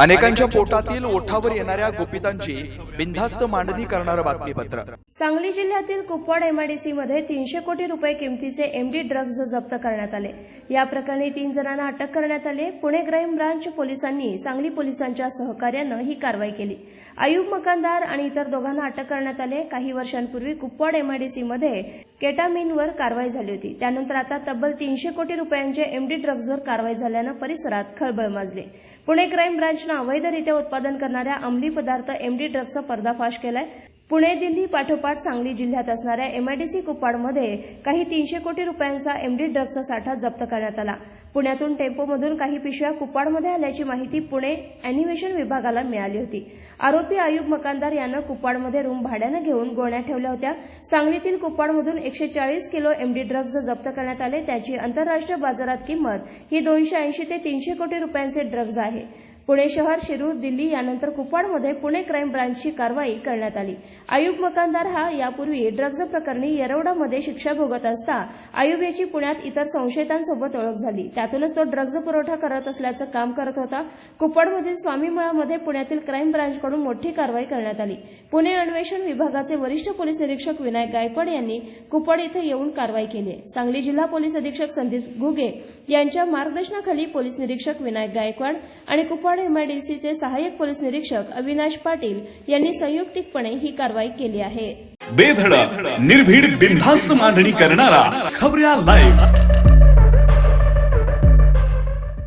अनेकांच्या पोटातील ओठावर येणाऱ्या गोपितांची बिनधास्त मांडणी करणारं बातमीपत्र. सांगली जिल्ह्यातील कुपवाड एमआयडीसी मध्ये तीनशे कोटी रुपये किमतीचे एमडी ड्रग्ज जप्त करण्यात आले. या प्रकरणी तीन जणांना अटक करण्यात आले. पुणे क्राईम ब्रांच पोलिसांनी सांगली पोलिसांच्या सहकार्यानं ही कारवाई केली. अयूब मकानदार आणि इतर दोघांना अटक करण्यात आले. काही वर्षांपूर्वी कुपवाड एमआयडीसी मध्ये केटामिनवर कारवाई झाली होती. त्यानंतर आता तब्बल तीनशे कोटी रुपयांचे एमडी ड्रग्जवर कारवाई झाल्यानं परिसरात खळबळ माजली. पुणे क्राईम ब्रांच ब्रांचनं अवैधरित्या उत्पादन करणाऱ्या अंमली पदार्थ एमडी ड्रग्जचा पर्दाफाश केलाय. पुणे दिल्ली पाठोपाठ सांगली जिल्ह्यात असणाऱ्या एमआयडीसी कुपाडमध्ये काही तीनशे कोटी रुपयांचा एमडी ड्रग्जचा साठा जप्त करण्यात आला. पुण्यातून टेम्पोमधून काही पिशव्या कुप्पाडमध्ये आल्याची माहिती पुणे अॅनिमेशन विभागाला मिळाली होती. आरोपी आयुब मकानदार यानं कुपाडमध्ये रूम भाड्यानं घेऊन गोण्या ठेवल्या होत्या. सांगलीतील कुपाडमधून एकशे चाळीस किलो एमडी ड्रग्ज जप्त करण्यात आले. त्याची आंतरराष्ट्रीय बाजारात किंमत ही दोनशे ऐंशी ते तीनशे कोटी रुपयांचे ड्रग्ज आहे. पुणे शहर शिरूर दिल्ली यानंतर कुपवाडमध्ये पुणे क्राईम ब्रांचची कारवाई करण्यात आली. आयुब मकानदार हा यापूर्वी ड्रग्ज प्रकरणी येरवडामध्ये शिक्षा भोगत असता आयुब याची पुण्यात इतर संशयितांसोबत ओळख झाली. त्यातूनच तो ड्रग्ज पुरवठा करत असल्याचं काम करत होता. कुपवाडमधील स्वामीमळामध्ये पुण्यातील क्राईम ब्रांचकडून मोठी कारवाई करण्यात आली. पुणे अन्वेषण विभागाचे वरिष्ठ पोलीस निरीक्षक विनायक गायकवाड यांनी कुपवाड इथं येऊन कारवाई केली. सांगली जिल्हा पोलीस अधीक्षक संदीप घुगे यांच्या मार्गदर्शनाखाली पोलीस निरीक्षक विनायक गायकवाड आणि कुपवाड एमआयडीसीचे सहाय्यक पोलीस निरीक्षक अविनाश पाटील यांनी संयुक्तिकपणे ही कारवाई केली आहे. बेधडक निर्भीड बिनधास्त मांडणी करणारा खबऱ्या लाईव्ह